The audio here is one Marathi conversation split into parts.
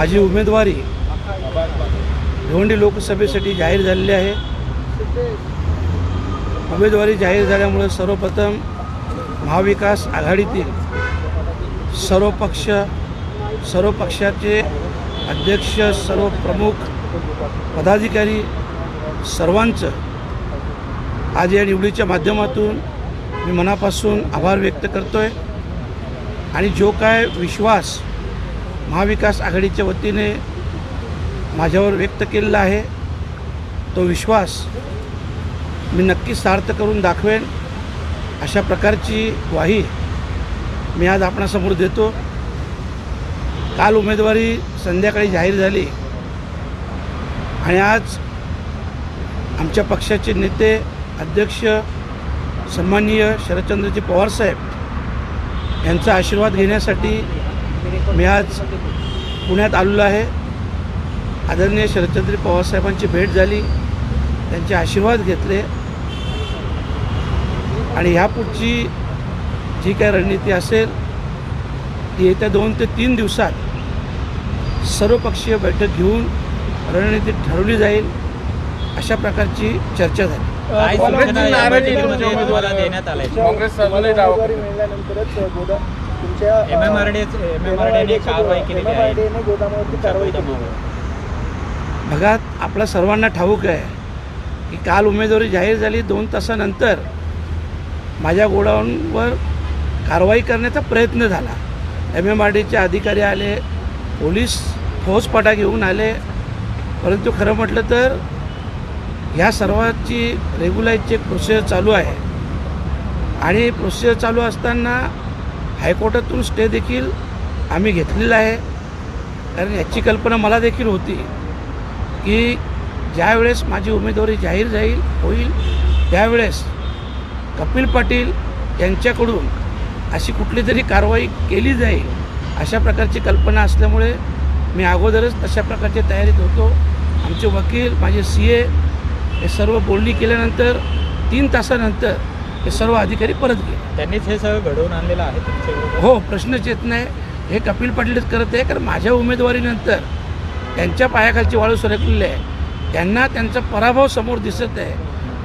माझी उमेदवारी भिवंडी लोकसभेसाठी जाहीर झालेली आहे. उमेदवारी जाहीर झाल्यामुळे सर्वप्रथम महाविकास आघाडीतील सर्व पक्ष सर्व पक्षाचे अध्यक्ष सर्व प्रमुख पदाधिकारी सर्वांचं आज या निवडीच्या माध्यमातून मी मनापासून आभार व्यक्त करतो आहे आणि जो काय विश्वास महाविकास आघाडीच्या वतीने माझ्यावर व्यक्त केलेला आहे. तो विश्वास मी नक्की सार्थ करून दाखवेन. अशा प्रकारची ग्वाही मी आज आपणासमोर देतो. काल उमेदवारी संध्याकाळी जाहीर झाली. आणि आज आमच्या पक्षाचे नेते अध्यक्ष सन्माननीय शरदचंद्रजी पवारसाहेब यांचा आशीर्वाद घेण्यासाठी मी आज पुण्यात आलेलो आहे. आदरणीय शरदचंद्र पवारसाहेबांची भेट झाली. त्यांचे आशीर्वाद घेतले. आणि ह्यापुढची जी काय रणनीती असेल ती येत्या दोन ते तीन दिवसात सर्वपक्षीय बैठक घेऊन रणनीती ठरवली जाईल अशा प्रकारची चर्चा झाली. काँग्रेस तुमच्या MMRD ने कारवाई केलेली आहे. MMRD ने गोदामावरती कारवाई केली बघा आपल्या सर्वांना ठाऊक आहे की काल उमेदवारी जाहीर झाली दोन तासानंतर माझ्या गोडाऊनवर कारवाई करण्याचा प्रयत्न झाला. एम एम आर डीचे अधिकारी आले पोलीस फौजपाटा घेऊन आले. परंतु खरं म्हटलं तर ह्या सर्वाची रेग्युलाईजची प्रोसेस चालू आहे. आणि प्रोसेस चालू असताना हायकोर्टातून स्टे देखील आम्ही घेतलेला आहे. कारण याची कल्पना मला देखील होती की ज्यावेळेस माझी उमेदवारी जाहीर जाईल होईल त्यावेळेस कपिल पाटील यांच्याकडून अशी कुठली तरी कारवाई केली जाईल अशा प्रकारची कल्पना असल्यामुळे मी अगोदरच तशा प्रकारच्या तयारीत होतो. आमचे वकील माझे सी ए हे सर्व बोलणी केल्यानंतर तीन तासानंतर हे सर्व अधिकारी परत गेले. त्यांनीच हे सगळं घडवून आणलेलं आहे तुमच्या. हो प्रश्नच येत नाही. हे कपिल पाटीलच करत आहे कारण माझ्या उमेदवारीनंतर त्यांच्या पायाखालची वाळू सरकलेली आहे. त्यांना त्यांचा पराभव समोर दिसत आहे.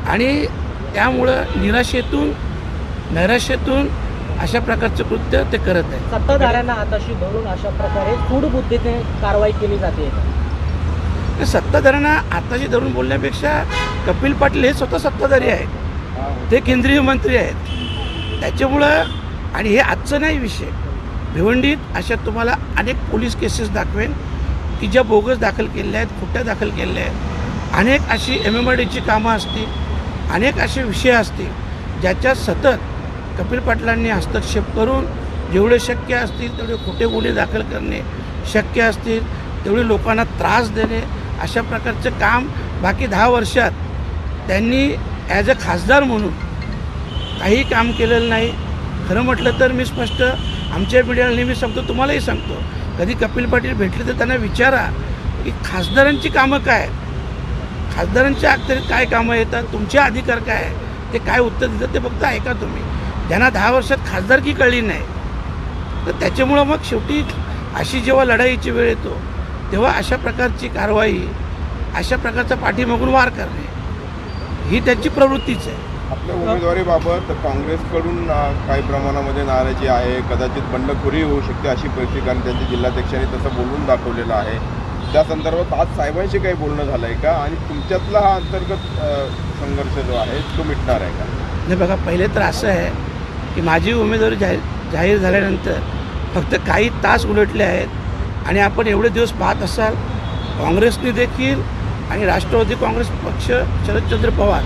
आणि त्यामुळं निराशेतून नैराश्यातून अशा प्रकारचं कृत्य ते करत आहे. सत्ताधाऱ्यांना हाताशी धरून अशा प्रकारे सूड बुद्धीने कारवाई केली जाते. सत्ताधाऱ्यांना आताशी धरून बोलण्यापेक्षा कपिल पाटील हे स्वतः सत्ताधारी आहेत. ते केंद्रीय मंत्री आहेत. त्याच्यामुळं आणि हे आजचं नाही विषय. भिवंडीत अशा तुम्हाला अनेक पोलीस केसेस दाखवेन की ज्या बोगस दाखल केलेल्या आहेत खोट्या दाखल केलेल्या आहेत. अनेक अशी एम एम आर डीची कामं असतील अनेक असे विषय असतील ज्याच्यात सतत कपिल पाटलांनी हस्तक्षेप करून जेवढे शक्य असतील तेवढे खोटे गुन्हे दाखल करणे शक्य असतील तेवढे लोकांना त्रास देणे अशा प्रकारचं काम बाकी दहा वर्षात त्यांनी ॲज अ खासदार म्हणून काही काम केलेलं नाही. खरं म्हटलं तर मी स्पष्ट आमच्या मीडियाला नेहमी सांगतो तुम्हालाही सांगतो. कधी कपिल पाटील भेटले तर त्यांना विचारा की खासदारांची कामं काय? आहेत? खासदारांच्या अखत्यारीत काय कामं येतात? तुमचे अधिकार काय आहे ते काय उत्तर देतात ते फक्त ऐका तुम्ही. ज्यांना दहा वर्षात खासदारकी कळली नाही तर त्याच्यामुळं मग शेवटी अशी जेव्हा लढाईची वेळ येतो तेव्हा अशा प्रकारची कारवाई अशा प्रकारचा पाठीमागून वार करणे. ही त्यांची प्रवृत्तीच आहे. आपल्या उमेदवारीबाबत काँग्रेसकडून काही प्रमाणामध्ये नाराजी आहे कदाचित बंडखोरी होऊ शकते अशी परिस्थिती कारण त्यांच्या जिल्हाध्यक्षांनी तसं बोलून दाखवलेलं आहे. त्या संदर्भात आज साहेबांशी काही बोलणं झालं आहे का? आणि तुमच्यातला हा अंतर्गत संघर्ष जो आहे तो मिटणार आहे का? नाही बघा पहिले तर असं आहे की माझी उमेदवारी जाहीर जाहीर झाल्यानंतर फक्त काही तास उलटले आहेत आणि आपण एवढे दिवस पाहत असाल काँग्रेसने देखील आणि राष्ट्रवादी काँग्रेस पक्ष शरदचंद्र पवार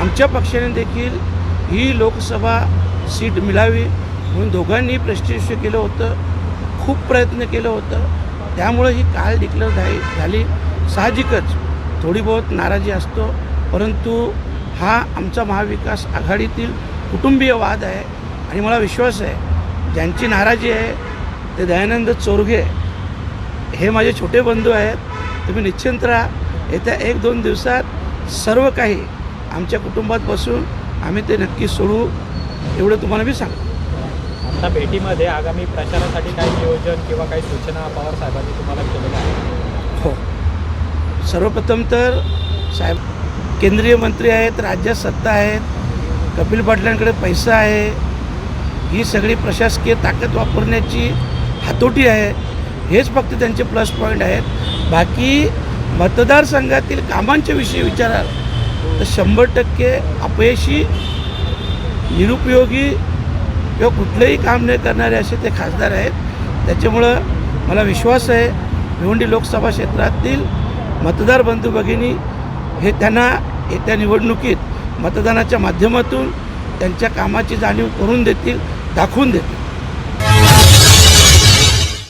आमच्या पक्षाने देखील ही लोकसभा सीट मिळावी म्हणून दोघांनी प्रश्नविषय केलं होतं खूप प्रयत्न केलं होतं. त्यामुळं ही काल डिक्लेअर झाली झाली. साहजिकच थोडी बहुत नाराजी असतो परंतु हा आमचा महाविकास आघाडीतील कुटुंबीय वाद आहे आणि मला विश्वास आहे ज्यांची नाराजी आहे ते दयानंद चोरगे. हे माझे छोटे बंधू आहेत तुम्ही निश्चिंत राहा. येत्या एक दोन दिवसात सर्व काही आमच्या कुटुंबात बसून आम्ही ते नक्की सोडवू एवढं तुम्हाला मी सांगतो. आता भेटीमध्ये आगामी प्रचारासाठी काही नियोजन किंवा काही सूचना पवार साहेबांनी तुम्हाला केलेल्या आहेत? हो. सर्वप्रथम तर साहेब केंद्रीय मंत्री आहेत राज्यात सत्ता आहेत कपिल पाटलांकडे पैसा आहे. ही सगळी प्रशासकीय ताकद वापरण्याची हातोटी आहे. हेच फक्त त्यांचे प्लस पॉईंट आहेत. बाकी मतदारसंघातील कामांच्या विषयी विचाराल तर शंभर टक्के अपयशी निरुपयोगी किंवा कुठलंही काम न करणारे असे ते खासदार आहेत. त्याच्यामुळं मला विश्वास आहे भिवंडी लोकसभा क्षेत्रातील मतदार बंधू भगिनी हे त्यांना येत्या निवडणुकीत मतदानाच्या माध्यमातून त्यांच्या कामाची जाणीव करून देतील दाखवून देतील.